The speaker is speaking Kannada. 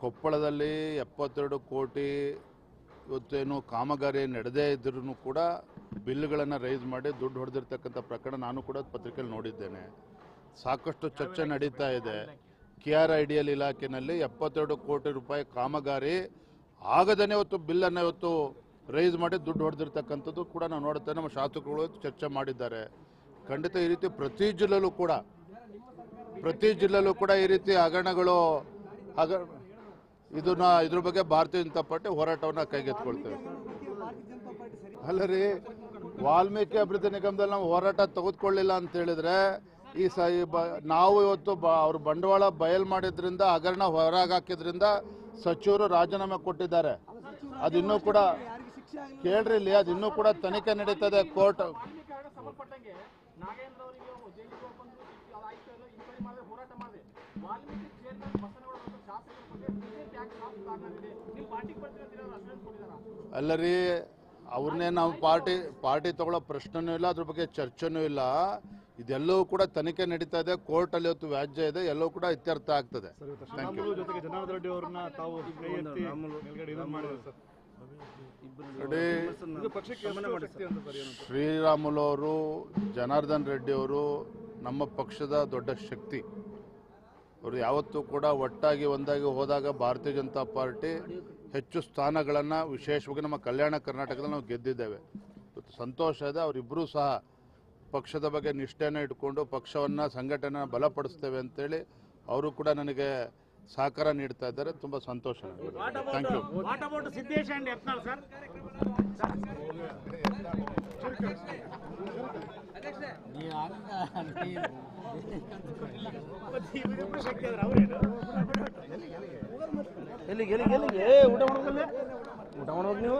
ಕೊಪ್ಪಳದಲ್ಲಿ ಎಪ್ಪತ್ತೆರಡು ಕೋಟಿ ಇವತ್ತೇನು ಕಾಮಗಾರಿ ನಡೆದೇ ಇದ್ರೂ ಕೂಡ ಬಿಲ್ಗಳನ್ನು ರೈಸ್ ಮಾಡಿ ದುಡ್ಡು ಹೊಡೆದಿರ್ತಕ್ಕಂಥ ಪ್ರಕರಣ ನಾನು ಕೂಡ ಪತ್ರಿಕೆಯಲ್ಲಿ ನೋಡಿದ್ದೇನೆ. ಸಾಕಷ್ಟು ಚರ್ಚೆ ನಡೀತಾ ಇದೆ. K R I D L ಇಲಾಖೆಯಲ್ಲಿ ಎಪ್ಪತ್ತೆರಡು ಕೋಟಿ ರೂಪಾಯಿ ಕಾಮಗಾರಿ ಆಗದೇ ಇವತ್ತು ಬಿಲ್ಲನ್ನು ಇವತ್ತು ರೈಸ್ ಮಾಡಿ ದುಡ್ಡು ಹೊಡೆದಿರ್ತಕ್ಕಂಥದ್ದು ಕೂಡ ನಾವು ನೋಡುತ್ತೇನೆ. ನಮ್ಮ ಶಾಸಕರುಗಳು ಚರ್ಚೆ ಮಾಡಿದ್ದಾರೆ. ಖಂಡಿತ ಈ ರೀತಿ ಪ್ರತಿ ಜಿಲ್ಲೆಲೂ ಕೂಡ, ಪ್ರತಿ ಜಿಲ್ಲೆಲೂ ಕೂಡ ಈ ರೀತಿ ಹಗರಣಗಳು ಹಗ ಇದನ್ನ ಇದ್ರ ಬಗ್ಗೆ ಭಾರತೀಯ ಜನತಾ ಪಾರ್ಟಿ ಹೋರಾಟವನ್ನು ಕೈಗೆತ್ಕೊಳ್ತೇವೆ ಅಲ್ಲ ರೀ ವಾಲ್ಮೀಕಿ ಅಭಿವೃದ್ಧಿ ನಿಗಮದಲ್ಲಿ ನಾವು ಹೋರಾಟ ತೆಗೆದುಕೊಳ್ಳಿಲ್ಲ ಅಂತ ಹೇಳಿದ್ರೆ ಈ ಸ ನಾವು ಇವತ್ತು ಬ ಅವ್ರ ಬಂಡವಾಳ ಬಯಲು ಮಾಡಿದ್ರಿಂದ, ಹಗರಣ ಹೊರಗೆ ಹಾಕಿದ್ರಿಂದ ಸಚಿವರು ರಾಜೀನಾಮೆ ಕೊಟ್ಟಿದ್ದಾರೆ. ಅದಿನ್ನೂ ಕೂಡ ಕೇಳ್ರಿ ಇಲ್ಲಿ ಅದಿನ್ನೂ ಕೂಡ ತನಿಖೆ ನಡೀತದೆ ಕೋರ್ಟ್. ನಾಗೇಂದ್ರ ಅಲ್ಲ ರೀ ಅವ್ರನ್ನೇ ನಾವು ಪಾರ್ಟಿ ಪಾರ್ಟಿ ತಗೊಳ್ಳೋ ಪ್ರಶ್ನೆನೂ ಇಲ್ಲ ಅದ್ರ ಬಗ್ಗೆ ಚರ್ಚೆನೂ ಇಲ್ಲ. ಇದೆಲ್ಲವೂ ಕೂಡ ತನಿಖೆ ನಡೀತಾ ಇದೆ ಕೋರ್ಟಲ್ಲಿ ಇವತ್ತು ವ್ಯಾಜ್ಯ ಇದೆ ಎಲ್ಲವೂ ಕೂಡ ಇತ್ಯರ್ಥ ಆಗ್ತದೆ. ಶ್ರೀರಾಮುಲು ಅವರು ಜನಾರ್ದನ್ ರೆಡ್ಡಿ ಅವರು ನಮ್ಮ ಪಕ್ಷದ ದೊಡ್ಡ ಶಕ್ತಿ. ಅವರು ಯಾವತ್ತೂ ಕೂಡ ಒಟ್ಟಾಗಿ ಒಂದಾಗಿ ಹೋದಾಗ ಭಾರತೀಯ ಜನತಾ ಪಾರ್ಟಿ ಹೆಚ್ಚು ಸ್ಥಾನಗಳನ್ನು ವಿಶೇಷವಾಗಿ ನಮ್ಮ ಕಲ್ಯಾಣ ಕರ್ನಾಟಕದಲ್ಲಿ ನಾವು ಗೆದ್ದಿದ್ದೇವೆ. ಇವತ್ತು ಸಂತೋಷ ಇದೆ ಅವರಿಬ್ಬರೂ ಸಹ ಪಕ್ಷದ ಬಗ್ಗೆ ನಿಷ್ಠೆಯನ್ನು ಇಟ್ಕೊಂಡು ಪಕ್ಷವನ್ನು ಸಂಘಟನೆ ಬಲಪಡಿಸ್ತೇವೆ ಅಂತೇಳಿ ಅವರು ಕೂಡ ನನಗೆ ಸಹಕಾರ ನೀಡ್ತಾ ಇದ್ದಾರೆ. ತುಂಬ ಸಂತೋಷ ಥ್ಯಾಂಕ್ ಯು ಎಲ್ಲಿಗೆ ಎಲ್ಲಿಗೆ ಎಲ್ಲಿಗೆ? ಊಟ ಮಾಡೋದಿಲ್ಲ ಊಟ ಮಾಡೋದು ನೀವು